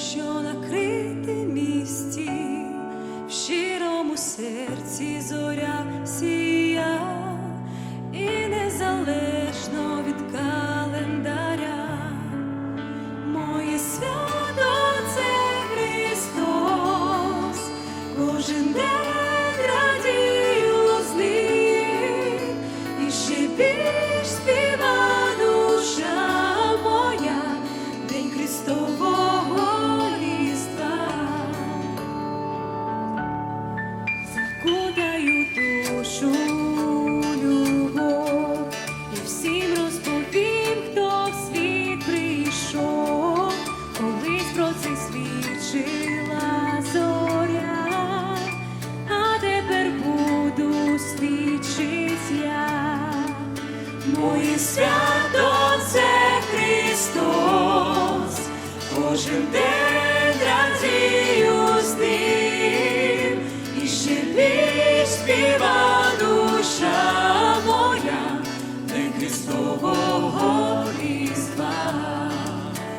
що накрити місті, в щирому серці зоря сія, і незалежно від календаря, моє свято це Христос, кожен день радію з ним і ще більш спів. Ну моє свято це Христос, кожен день радію з ним і ще співаю.